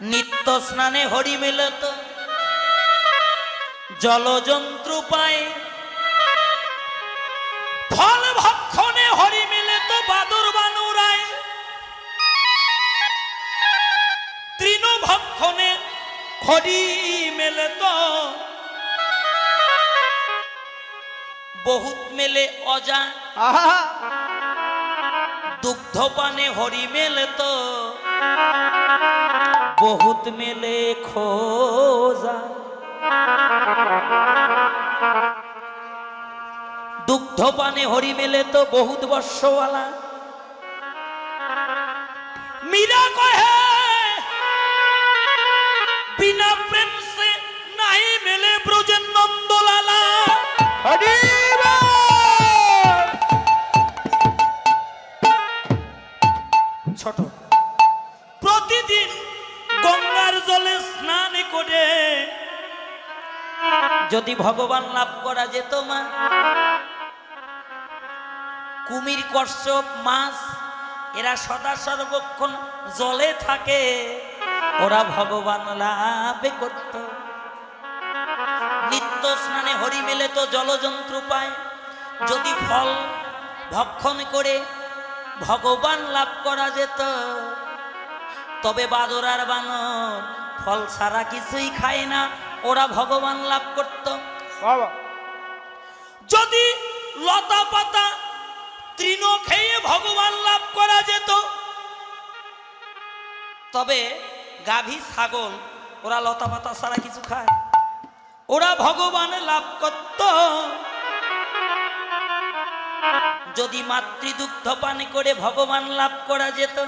নিত্য স্নানে হরি মিলত জলযন্ত্র পায়। ফল ভক্ষণে হরি মিলত বাদর বানুরায়। তৃণ ভক্ষণে হরি মিলত। বহুত মেলে অজা আহা। দুগ্ধপানে হরি মেলে তো বহুত মেলে খোজা। দুগ্ধপানে হরি মেলে তো বহুত বর্ষওয়ালা। মীরা কহে যদি ভগবান লাভ করা যেত, মা। কুমির কশ্যপ মাছ, এরা সদা সর্বক্ষণ জলে থাকে। ওরা ভগবান লাভে করত। নিত্য স্নানে হরি মেলে তো জলযন্ত্র পায়। যদি ফল ভক্ষণ করে ভগবান লাভ করা যেত, তবে বাদরার বানর ফল ছাড়া কিছুই খায় না। ওরা ভগবান লাভ করত। যদি লতা পাতা তৃণ খেয়ে ভগবান লাভ করা যেত তবে গাভী ছাগল ওরা লতা পাতা ছাড়া কিছু খায়। ওরা ভগবান লাভ করত। যদি মাতৃদুগ্ধ পান করে ভগবান লাভ করা যেত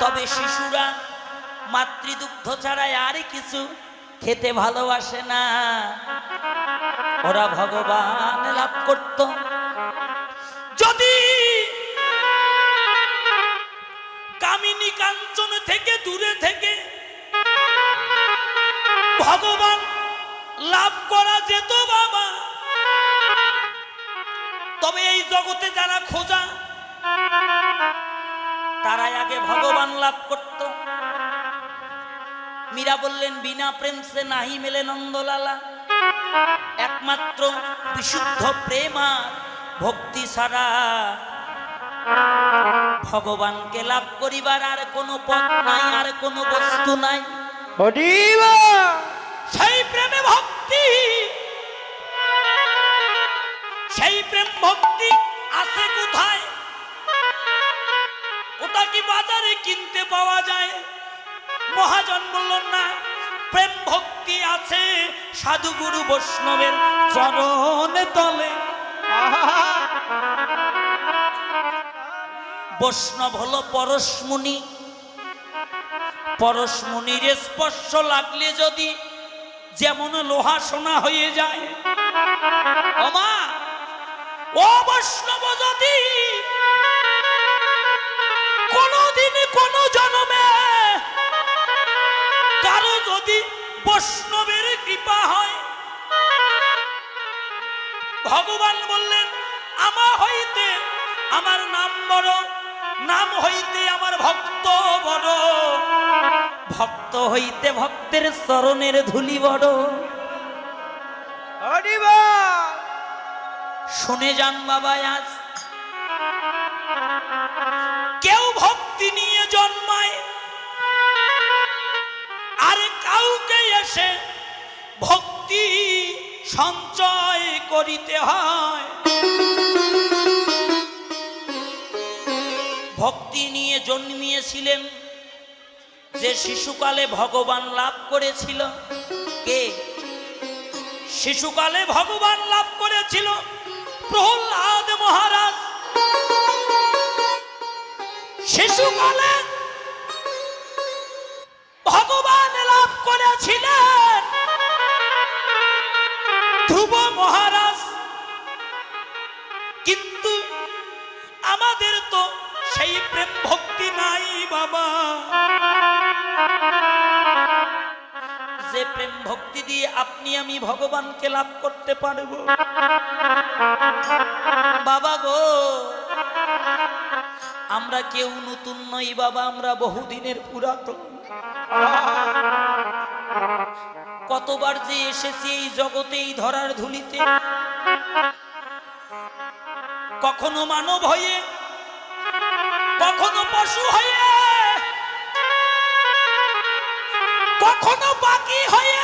তবে শিশুরা মাতৃদুগ্ধ ছাড়া আর কিছু খেতে ভালোবাসে না। ওরা ভগবান লাভ করত। যদি কামিনী কাঞ্চন থেকে দূরে থেকে ভগবান লাভ করা যেত বাবা, তবে এই জগতে যারা খোঁজা, তারাই আগে ভগবান লাভ করত। মীরা বললেন বিনা প্রেম সে নাহি মেলে নন্দলালা। একমাত্র বিশুদ্ধ প্রেম আর ভক্তি ছাড়া ভগবানকে লাভ করিবার আর কোনো পথ নাই আর কোনো বস্তু নাই। সেই প্রেমে ভক্তি সেই প্রেম ভক্তি আছে কোথায়? ওটা কি বাজারে কিনতে পাওয়া যায়? মহাজন বলল না, প্রেম ভক্তি আছে সাধু গুরু বৈষ্ণবের চরণে তলে। বৈষ্ণব হলো পরশমুনি। পরশমুনির স্পর্শ লাগলে যদি যেমন লোহা সোনা হয়ে যায়। ওমা, ও বৈষ্ণব যদি ভগবান বললেন আমা হইতে আমার নাম বড় নাম হইতে আমার ভক্ত বড়। ভক্ত হইতে ভক্তের চরণের ধুলি বড়। শুনে যান বাবা আজ কেউ ভক্তি নিয়ে জন্মায় আর কাউকে এসে ভক্তি সঞ্চয় করিতে হয়। ভক্তি নিয়ে জন্মিয়েছিলেন। যে শিশুকালে ভগবান লাভ করেছিল, কে? শিশুকালে ভগবান লাভ করেছিল প্রহ্লাদ মহারাজ। শিশুকালে ভগবান লাভ করেছিলেন। আমাদের তো সেই প্রেম ভক্তি নাই বাবা। যে প্রেম ভক্তি দিয়ে আপনি আমি ভগবানকে লাভ করতে পারব। বাবা গো, আমরা কেউ নতুন নই বাবা, আমরা বহুদিনের পুরাতন। কতবার যে এসেছি এই জগতে, এই ধরার ধুলিতে। কখনো মানব হয়ে কখনো পশু হয়ে, কখনো বাকি হয়ে,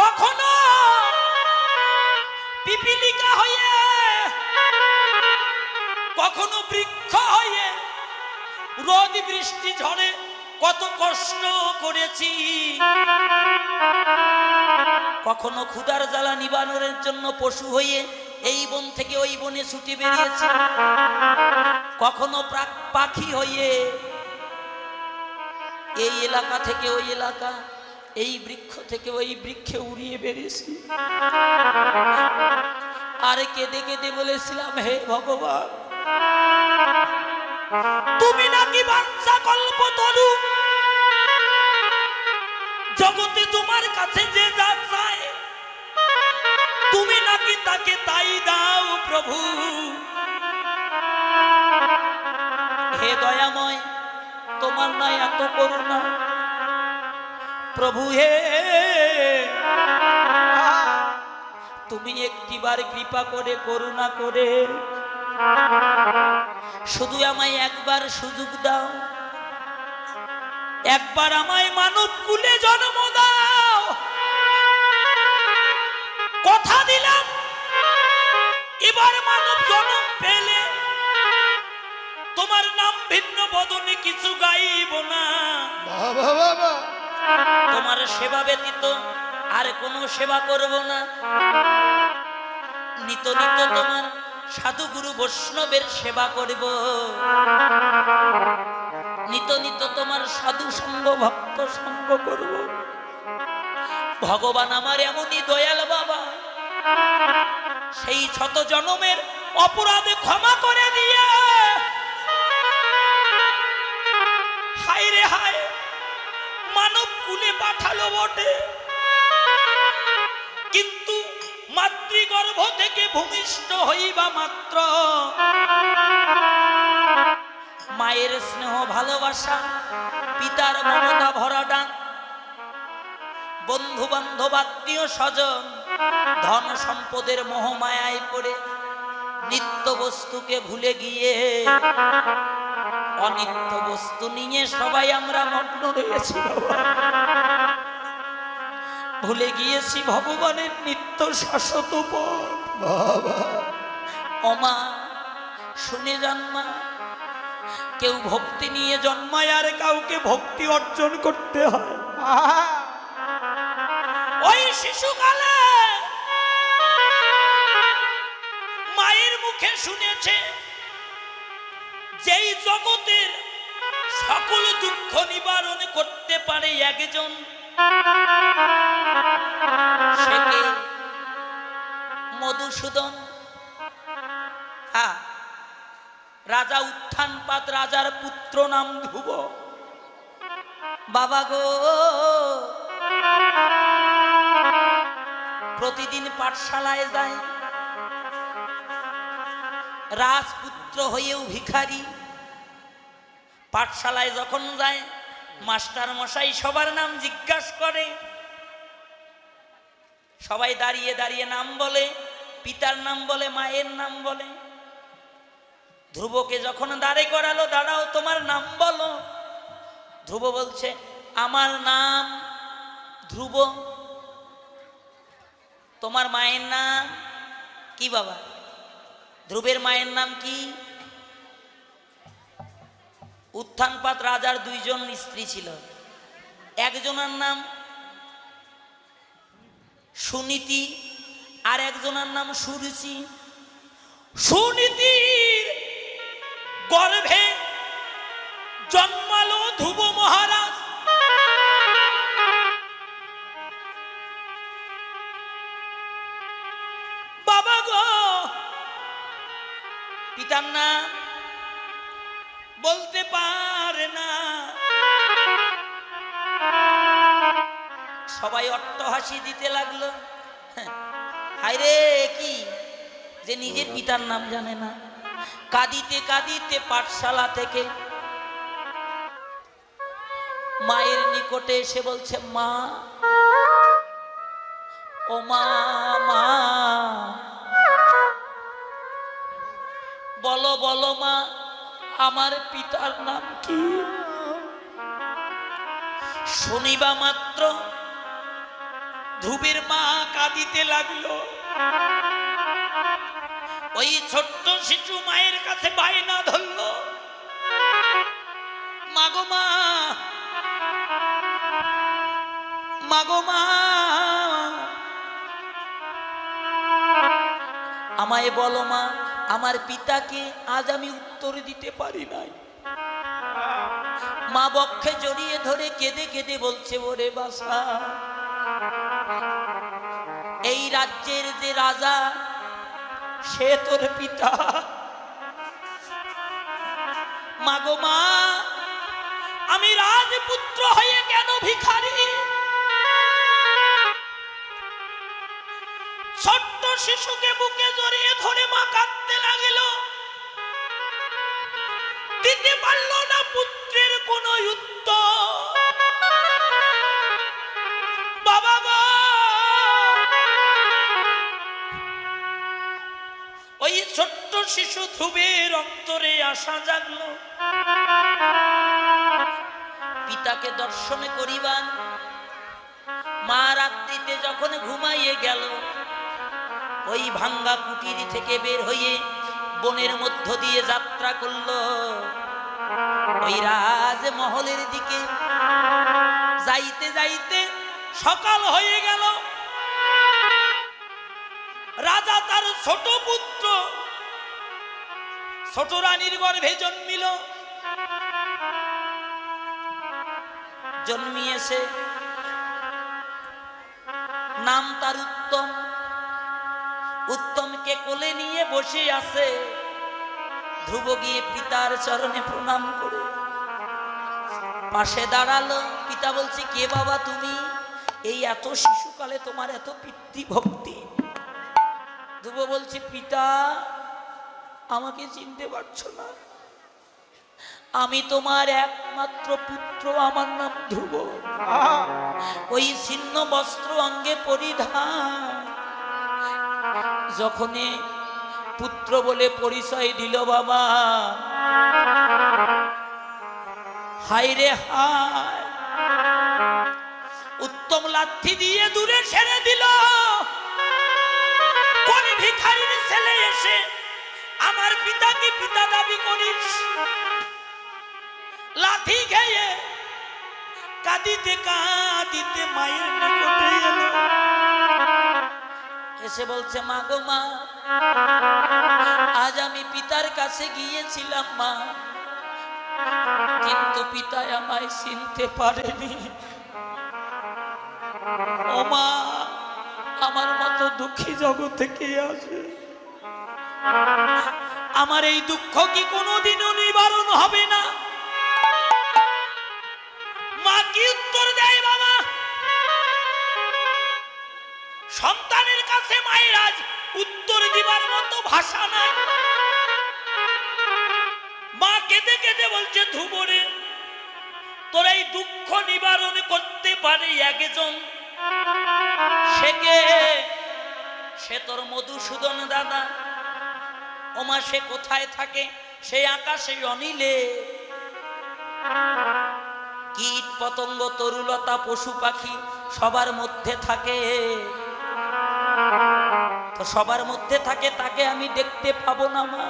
কখনো পিপিলিকা হয়ে, কখনো বৃক্ষ হয়ে রোদ বৃষ্টি ঝড়ে কত কষ্ট করেছি। কখনো ক্ষুধার জ্বালা নিবারণের জন্য পশু হয়ে এই বন থেকে ওই বনে ছুটে বেরিয়েছি। কখনো পাখি হয়ে এই এলাকা থেকে ওই এলাকা, এই বৃক্ষ থেকে ওই বৃক্ষে উড়িয়ে বেরিয়েছি। আর কেঁদে কেঁদে বলেছিলাম, হে ভগবান, তুমি নাকি বাঞ্ছা কল্প তরু? জগতে তোমার কাছে যে যা চায়, তুমি তাকে তাই দাও প্রভু। হে দয়াময়, তোমার নয় এত করুণা। প্রভু হে, তুমি একটিবার কৃপা করে, করুণা করে। শুধু আমায় একবার সুযোগ দাও। একবার আমায় মানব কুলে জন্ম দাও। কথা দিলাম এবার মানব জন্ম পেলে। তোমার নাম ভিন্ন বদনে কিছু গাইব না। তোমার সেবা ব্যতীত আর কোনো সেবা করব না। নিত নিত তোমার সাধু গুরু বৈষ্ণবের সেবা করব। নিত নিত তোমার সাধু সঙ্গ ভক্ত সঙ্গ করব। ভগবান আমার এমনই দয়াল বাবা। সেই শত জনমের অপরাধে ক্ষমা করে দিয়ে। হায় রে হায়, মানব কুলে পাঠালো বটে। কিন্তু মাতৃগর্ভ থেকে ভূমিষ্ঠ হইবা মাত্র। মায়ের স্নেহ, ভালোবাসা, পিতার মমতা ভরা ডাক বন্ধু বান্ধব আত্মীয় স্বজন ধন সম্পদের মোহমায়ায় পড়ে নিত্য বস্তুকে ভুলে গিয়ে অনিত্য বস্তু নিয়ে সবাই আমরা মগ্ন রয়েছি। ভুলে গিয়েছি ভগবানের নিত্য শাশ্বত পথ অমা শুনে জন্মা কেউ ভক্তি নিয়ে জন্মায় আর কাউকে ভক্তি অর্জন করতে হয়। ওই শিশুকালে শুনেছে যেই জগতের সকল দুঃখ নিবারণ করতে পারে একজন মধুসূদন? হ্যাঁ রাজা উত্থানপাত রাজার পুত্র নাম ধ্রুব। বাবা গো, প্রতিদিন পাঠশালায় যায়। রাজপুত্র হয়েও ভিখারি। পাঠশালায় যখন যায়, মাস্টার মশাই সবার নাম জিজ্ঞাসা করে। সবাই দাঁড়িয়ে দাঁড়িয়ে নাম বলে, পিতার নাম বলে, মায়ের নাম বলে। ধ্রুবকে যখন দাঁড়ে করালো, দাঁড়াও, তোমার নাম বলো। ধ্রুব বলছে, আমার নাম ধ্রুব। তোমার মায়ের নাম কি বাবা? ধ্রুবের মায়ের নাম কি? উত্থানপাত রাজার দুইজন স্ত্রী ছিল। একজনের নাম সুনীতি আর একজনের নাম সুরুচি। সুনীতির গর্ভে জন্মালো ধ্রুব মহারাজ। পিতার নাম বলতে পারে না। সবাই অট্ট হাসি দিতে লাগল। হায় রে কি যে নিজের পিতার নাম জানে না। কাঁদিতে কাঁদিতে পাঠশালা থেকে মায়ের নিকটে এসে বলছে, মা, ও মা মা। বলো মা, আমার পিতার নাম কি? শনিবা মাত্র ধ্রুবের মা কাঁদিতে লাগল। ওই ছোট্ট শিশু মায়ের কাছে বায়না ধরলো। মাগো মা মাগো মা, আমায় বলো মা আমার পিতাকে আজ আমি উত্তর দিতে পারি নাই। মা বক্ষে জড়িয়ে ধরে কেঁদে কেঁদে বলছে, ওরে বাসা এই রাজ্যের যে রাজা, সে তোর পিতা। মাগো মা, আমি রাজপুত্র হয়ে কেন ভিখারি? শিশুকে বুকে জড়িয়ে ধরে মা কাঁদতে লাগিল। দিতে পারল না পুত্রের কোন উত্তর। বাবা গো! ওই ছোট্ট শিশু ধ্রুবের অন্তরে আশা জাগলো। পিতাকে দর্শন করিবান মা রাত্রিতে যখন ঘুমাইয়ে গেল ওই ভাঙ্গা কুটির থেকে বের হয়ে বনের মধ্য দিয়ে যাত্রা করল। ওই রাজ মহলের দিকে যাইতে যাইতে সকাল হয়ে গেল। রাজা তার ছোট পুত্র, ছোট রানীর গর্ভে জন্মিল। জন্মিয়েছে। নাম তার উত্তম। উত্তমকে কোলে নিয়ে বসে আছে। ধ্রুব গিয়ে পিতার চরণে প্রণাম করে। পাশে দাঁড়াল, পিতা বলছে, কে বাবা তুমি? এই এত শিশুকালে তোমার এত পিতৃভক্তি। ধ্রুব বলছে, পিতা, আমাকে চিনতে পারছ না। আমি তোমার একমাত্র পুত্র, আমার নাম ধ্রুব। ওই ছিন্ন বস্ত্র অঙ্গে পরিধান। যখনই পুত্র বলে পরিচয় দিল বাবা, হায় রে হায়, উত্তম লাথি দিয়ে দূরে ছেড়ে দিল। কোন ভিখারির ছেলে এসে আমার পিতাকে পিতা দাবি করিস? লাথি খেয়ে কাঁদিতে কাঁদিতে মায়ের নিকটে এলো। এসে বলছে, মা গো মা, আজ আমি পিতার কাছে গিয়েছিলাম মা, কিন্তু পিতা আমায় চিনতে পারেনি। ও মা, আমার মতো দুঃখী জগতে কে আছে আমার এই দুঃখ কি কোনোদিনও নিবারণ হবে না? মা কি উত্তর দেয় বাবা? সন্তানের কাছে মায়ের আজ উত্তর দিবার মতো ভাষা নাই। মা কেঁদে কেঁদে বলছে ধ্রুবরে তোর এই দুঃখ নিবারণ করতে পারে একজন। সে সে তোর মধুসূদন দাদা। ওমা সে কোথায় থাকে? সেই আকাশে অনিলে। কীট পতঙ্গ তরুলতা, পশু পাখি সবার মধ্যে থাকে। তো সবার মধ্যে থাকে, তাকে আমি দেখতে পাবো না মা।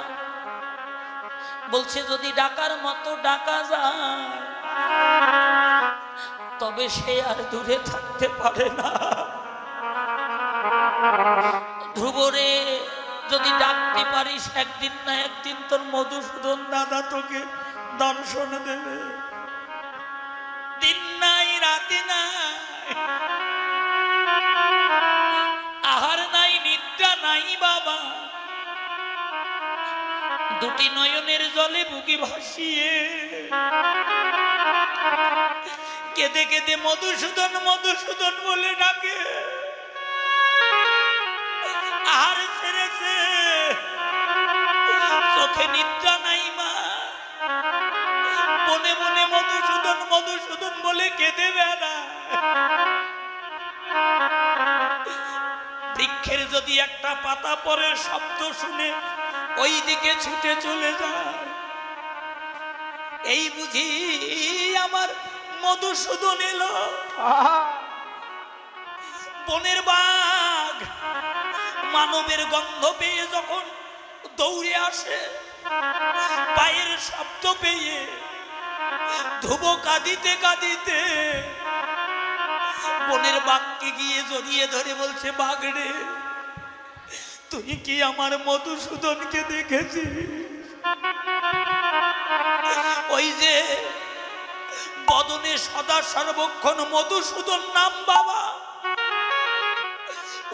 বলছে, যদি ডাকার মতো ডাকা যায়, তবে সে আর দূরে থাকতে পারে না। ধ্রুবরে, যদি ডাকতে পারিস, একদিন না একদিন তোর মধুসূদন দাদা তোকে দর্শন দেবে। দিন নাই, রাতে নাই বাবা। দুটি নয়নের জলে বুকে ভাসিয়ে কেঁদে কেঁদে মধুসূদন মধুসূদন বলে ডাকে। আর ছেড়েছে। চোখে নিদ্রা নাই মা। মনে মনে মধুসূদন মধুসূদন বলে কেঁদে বেড়া যদি একটা পাতা পরে শব্দ শুনে ওই দিকে ছুটে চলে যায়। এই বুঝি আমার মধুসূদন এলো বনের বাঘ মানবের গন্ধ পেয়ে যখন দৌড়ে আসে পায়ের শব্দ পেয়ে ধুব কাঁদিতে কাঁদিতে বনের বাঘকে গিয়ে জড়িয়ে ধরে বলছে বাঘ রে তুই কি আমার মধুসূদনকে দেখেছিস? ওই যে বদনে সদা সর্বক্ষণ মধুসূদন নাম বাবা।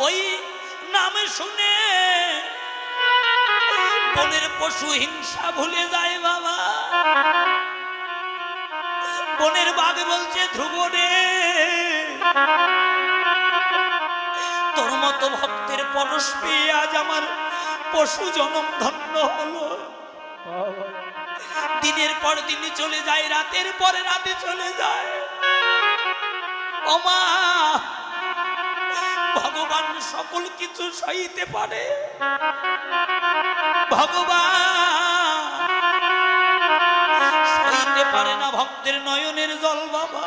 ওই নামে শুনে বনের পশু হিংসা ভুলে যায় বাবা। বনের বাঘ বলছে ধ্রুব রে তোর মতো ভক্তের পরশ পেয়ে আজ আমার পশু জনম ধন্য হলো। দিনের পর দিন চলে যায়, রাতের পরে রাতে চলে যায়। ভগবান সকল কিছু সইতে পারে। ভগবান সইতে পারে না ভক্তের নয়নের জল বাবা।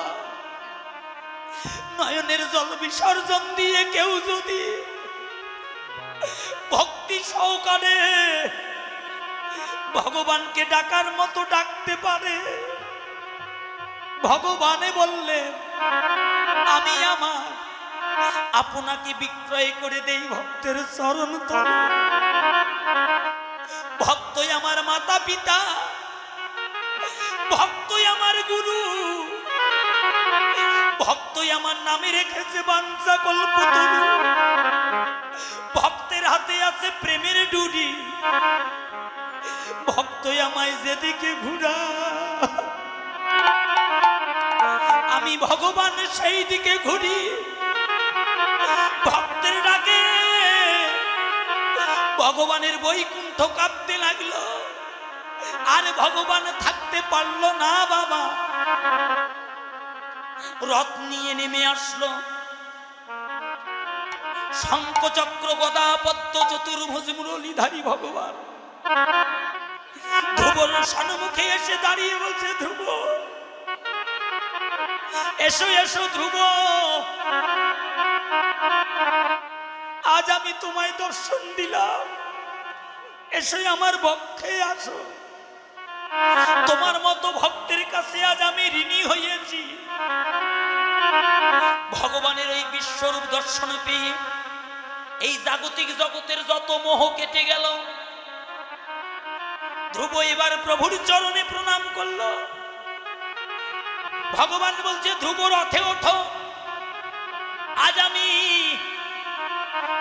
নয়নের জল বিসর্জন দিয়ে কেউ যদি ভক্তি সহকারে ভগবানকে ডাকার মতো ডাকতে পারে, ভগবানে বললেন আমি আমার আপনাকে বিক্রয় করে দেই ভক্তের চরণ তলে ভক্তই আমার মাতা পিতা ভক্তই আমার গুরু। ভক্তই আমার নামে রেখেছে বাঞ্চা কল্পতরু ভক্তের হাতে আছে প্রেমের ডুডি। ভক্তই আমায় যেদিকে ঘুরা। আমি ভগবান সেই দিকে ঘুরি। ভক্তের ডাকে ভগবানের বৈকুণ্ঠ কাঁপতে লাগল। আর ভগবান থাকতে পারল না বাবা। রথ নিয়ে নেমে আসলো। শঙ্খচক্র গদা পদ্ম চতুর্ভুজ মুরলীধারী ভগবান। ধ্রুবর সন্মুখে এসে দাঁড়িয়ে বলছে ধ্রুব এসো এসো ধ্রুব আজ আমি তোমায় দর্শন দিলাম। এসে, আমার বক্ষে আসো। তোমার মতো ভক্তের কাছে আজ আমি ঋণী হয়েছি। ভগবানের এই বিশ্বরূপ দর্শন পেয়ে এই জাগতিক জগতের যত মোহ কেটে গেল, ধ্রুব এবার প্রভুর চরণে প্রণাম করল। ভগবান বলছে, ধ্রুব, রথে ওঠো। আজ আমি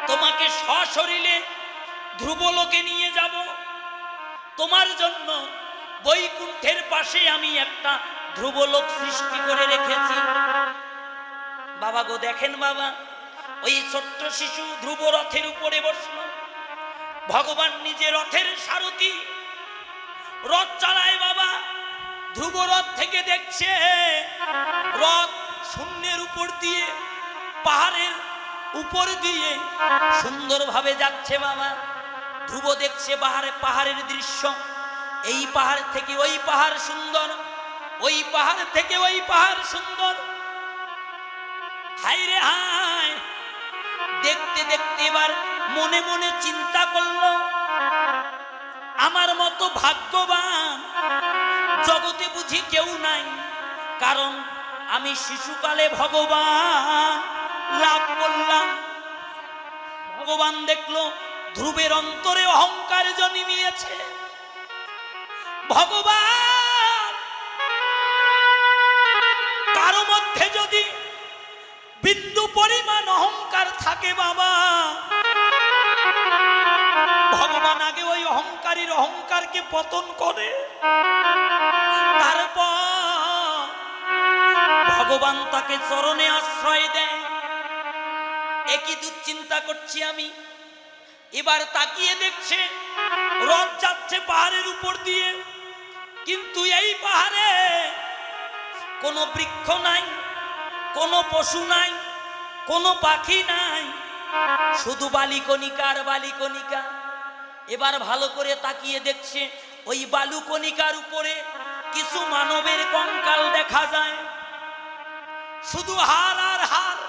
তোমাকে সশরীরে ধ্রুবলোকে নিয়ে যাব। তোমার জন্য বৈকুণ্ঠের পাশে আমি একটা ধ্রুবলোক সৃষ্টি করে রেখেছি। বাবা গো, দেখেন বাবা, ওই ছোট্ট শিশু ধ্রুব রথের উপরে বসল। ভগবান নিজে রথের সারথি। রথ চালায় বাবা, ধ্রুব রথ থেকে দেখছে, রথ শূন্যের উপর দিয়ে, পাহাড়ের উপর দিয়ে সুন্দরভাবে যাচ্ছে বাবা। ধ্রুব দেখছে পাহাড়ে, পাহাড়ের দৃশ্য। এই পাহাড় থেকে ওই পাহাড় সুন্দর, ওই পাহাড় থেকে ওই পাহাড় সুন্দর। হাই রে হাই দেখতে দেখতে এবার মনে মনে চিন্তা করল, আমার মতো ভাগ্যবান, জগতে বুঝি কেউ নাই, কারণ আমি শিশুকালে ভগবান লাভ করলাম। ভগবান দেখল ধ্রুবের অন্তরে অহংকার জন্মিয়েছে। ভগবান। কারও মধ্যে যদি বিন্দু পরিমাণ অহংকার থাকে বাবা, ভগবান আগে ওই অহংকারীর অহংকারকে পতন করে, তারপর ভগবান তাকে চরণে আশ্রয় দেয়। একই দুশ্চিন্তা করছি আমি। এবার তাকিয়ে দেখছে, রথ যাচ্ছে পাহাড়ের উপর দিয়ে। কিন্তু এই পাহাড়ে কোনো বৃক্ষ নাই, কোনো পশু নাই, কোনো পাখি নাই। শুধু বালিকণিকা আর বালিকণিকা। এবার ভালো করে তাকিয়ে দেখছে, ওই বালুকণিকার উপরে কিছু মানবের কঙ্কাল দেখা যায়। শুধু হার আর হার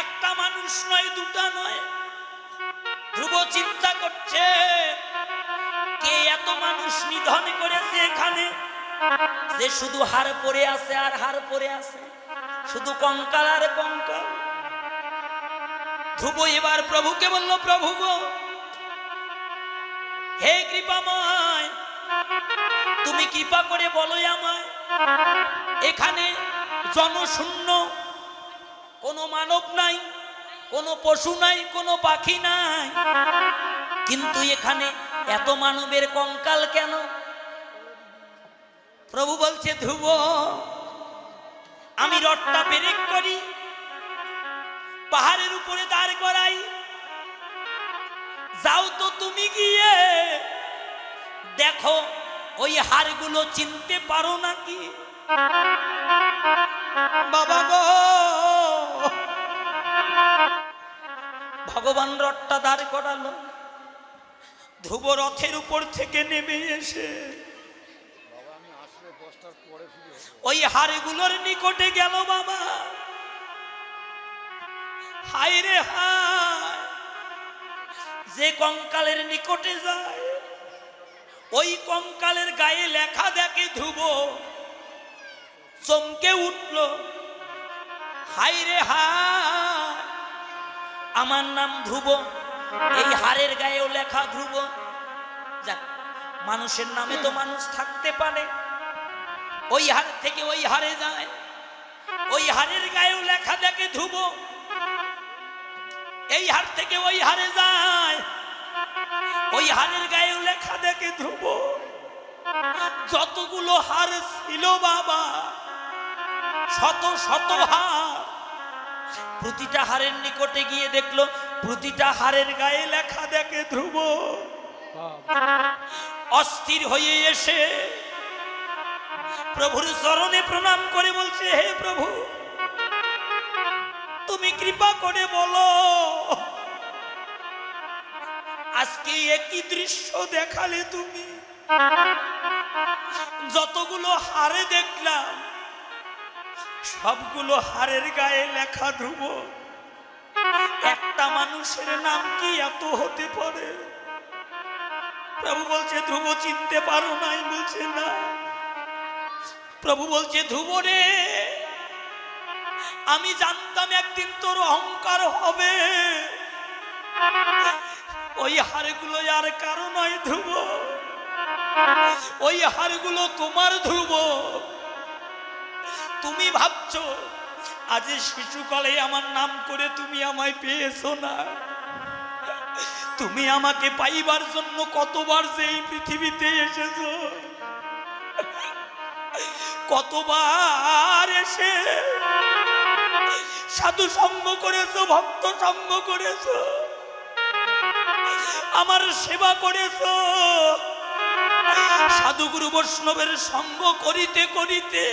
একটা মানুষ নয়, দুটা নয়। ধ্রুব চিন্তা করছে কে এত মানুষ নিধন করেছে এখানে? যে শুধু হার পরে আছে আর হার পরে আছে। শুধু কঙ্কাল আর কঙ্কাল ধ্রুব এবার প্রভুকে বলল, প্রভু গো, হে কৃপাময়, তুমি কৃপা করে বলো আমায়, এখানে জনশূন্য কোনো মানব নাই, কোনো পশু নাই, কোনো পাখি নাই। কিন্তু এখানে এত মানবের কঙ্কাল কেন? প্রভু বলছে, ধ্রুব, আমি রথটা ব্রেক করি, পাহাড়ের উপরে দাঁড় করাই। যাও তো তুমি গিয়ে, দেখো, ওই হাড়গুলো চিনতে পারো নাকি? বাবা গো, ভগবান রথটা দাঁড় করালো। ধ্রুব রথের উপর থেকে নেমে এসে ওই হাড়গুলোর নিকটে গেল বাবা। হায় রে যে কঙ্কালের নিকটে যায়, ওই কঙ্কালের গায়ে লেখা দেখে ধ্রুব চমকে উঠল। হায় রে আমার নাম ধ্রুব। এই হারের গায়েও লেখা ধ্রুব। যাক, মানুষের নামে তো মানুষ থাকতে পারে। ওই হার থেকে ওই হারে যায়। ওই হারের গায়েও লেখা দেখে ধ্রুব। এই হার থেকে ওই হারে যায়। ওই হারের গায়েও লেখা দেখে ধ্রুব। যতগুলো হার ছিল বাবা, শত শত হার প্রতিটা হারের নিকটে গিয়ে দেখল প্রতিটা হারের গায়ে লেখা দেখে ধ্রুব। অস্থির হয়ে এসে প্রভুর চরণে প্রণাম করে বলছে, হে প্রভু, তুমি কৃপা করে বলো, আজকে একই দৃশ্য দেখালে তুমি। যতগুলো হারে দেখলাম, সবগুলো হারের গায়ে লেখা ধ্রুব। একটা মানুষের নাম কি এত হতে পারে? প্রভু বলছে, ধ্রুব চিনতে পারো নাই, বলছে না। প্রভু বলছে, ধ্রুব রে, আমি জানতাম একদিন তোর অহংকার হবে। ওই হারগুলো আর কারও নয়, ধ্রুব। ওই হারগুলো তোমার, ধ্রুব। তুমি ভাবছ আজ শিশুকালে আমার নাম করে তুমি আমায় পেয়েছ না। তুমি আমাকে পাইবার জন্য কতবার যে এই পৃথিবীতে এসেছ, কতবার এসে সাধু সঙ্গ করেছ, ভক্ত সঙ্গ করেছ, আমার সেবা করেছ। সাধুগুরু বৈষ্ণবের সঙ্গ করিতে করিতে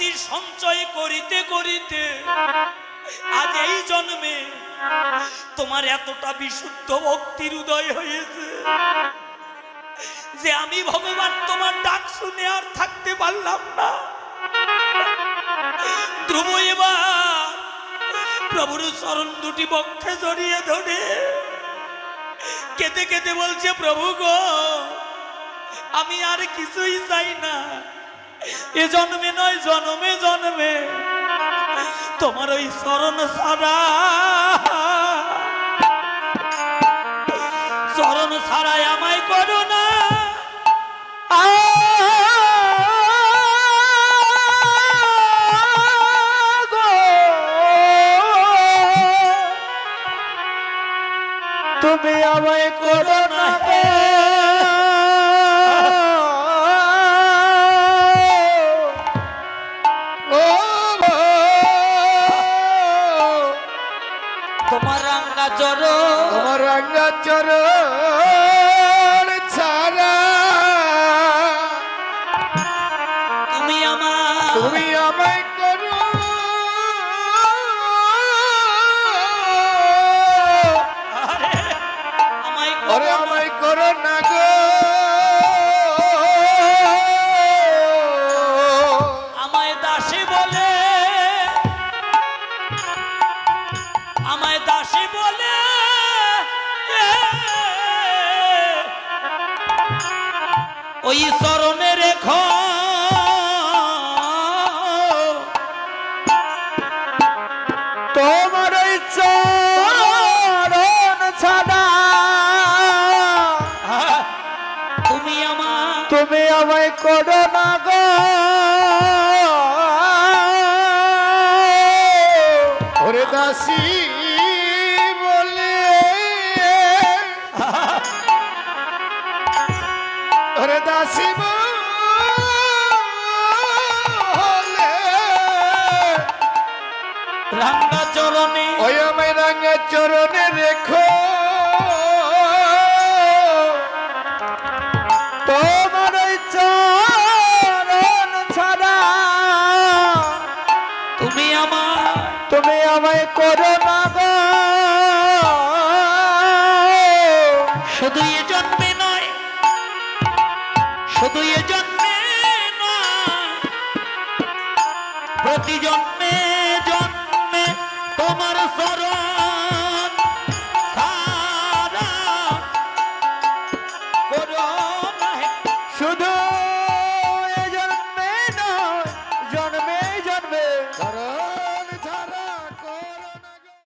ভক্তি সঞ্চয় করিতে করিতে আজ এই জন্মে তোমার এতটা বিশুদ্ধ ভক্তির উদয় হয়েছে যে আমি ভগবান তোমার ডাক শুনে আর থাকতে পারলাম না। ধ্রুব এবার প্রভুর চরণ দুটি বক্ষে জড়িয়ে ধরে কেঁদে কেঁদে বলছে, প্রভু গো, আমি আর কিছুই চাই না। এ জন্মে নয় জন্মে জন্মে। তোমার ওই স্মরণ সারা চরণ আসি বলে। ওরে দাসি বলে। রাঙ্গা চরণে ওই আমি রাঙ্গা চরণে রেখো।